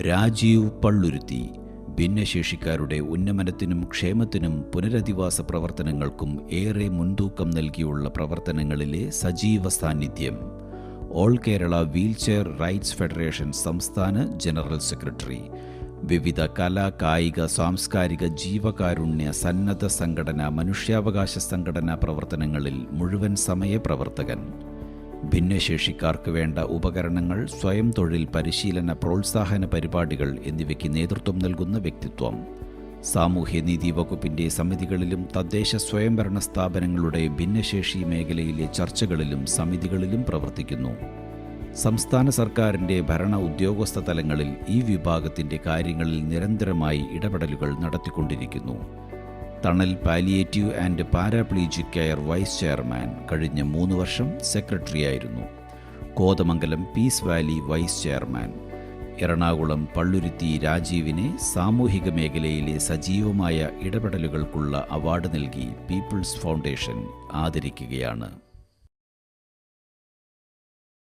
രാജീവ് പള്ളുരുത്തി. ഭിന്നശേഷിക്കാരുടെ ഉന്നമനത്തിനും ക്ഷേമത്തിനും പുനരധിവാസ പ്രവർത്തനങ്ങൾക്കും ഏറെ മുൻതൂക്കം നൽകിയുള്ള പ്രവർത്തനങ്ങളിലെ സജീവ സാന്നിധ്യം. All Kerala wheelchair rights federation സംസ്ഥാന ജനറൽ സെക്രട്ടറി. വിവിധ കലാ കായിക സാംസ്കാരിക ജീവകാരുണ്യ സന്നദ്ധ സംഘടന മനുഷ്യാവകാശ സംഘടനാ പ്രവർത്തനങ്ങളിൽ മുഴുവൻ സമയ പ്രവർത്തകൻ ഭിന്നശേഷിക്കാർക്ക് വേണ്ട ഉപകരണങ്ങൾ സ്വയം തൊഴിൽ പരിശീലന പ്രോത്സാഹന പരിപാടികൾ എന്നിവയ്ക്ക് നേതൃത്വം നൽകുന്ന വ്യക്തിത്വം. സാമൂഹ്യനീതി വകുപ്പിന്റെ സമിതികളിലും തദ്ദേശ സ്വയംഭരണ സ്ഥാപനങ്ങളുടെ ഭിന്നശേഷി മേഖലയിലെ ചർച്ചകളിലും സമിതികളിലും പ്രവർത്തിക്കുന്നു. സംസ്ഥാന സർക്കാരിന്റെ ഭരണ ഉദ്യോഗസ്ഥ തലങ്ങളിൽ ഈ വിഭാഗത്തിന്റെ കാര്യങ്ങളിൽ നിരന്തരമായി ഇടപെടലുകൾ നടത്തിക്കൊണ്ടിരിക്കുന്നു. Thanal palliative and paraplegic care vice chairman കഴിഞ്ഞ മൂന്ന് വർഷം സെക്രട്ടറിയായിരുന്നു Kothamangalam peace valley vice chairman. Ernakulam Palluruthy രാജീവിനെ സാമൂഹിക മേഖലയിലെ സജീവമായ ഇടപെടലുകൾക്കുള്ള അവാർഡ് നൽകി പീപ്പിൾസ് ഫൗണ്ടേഷൻ ആദരിക്കുകയാണ്.